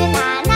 สนาน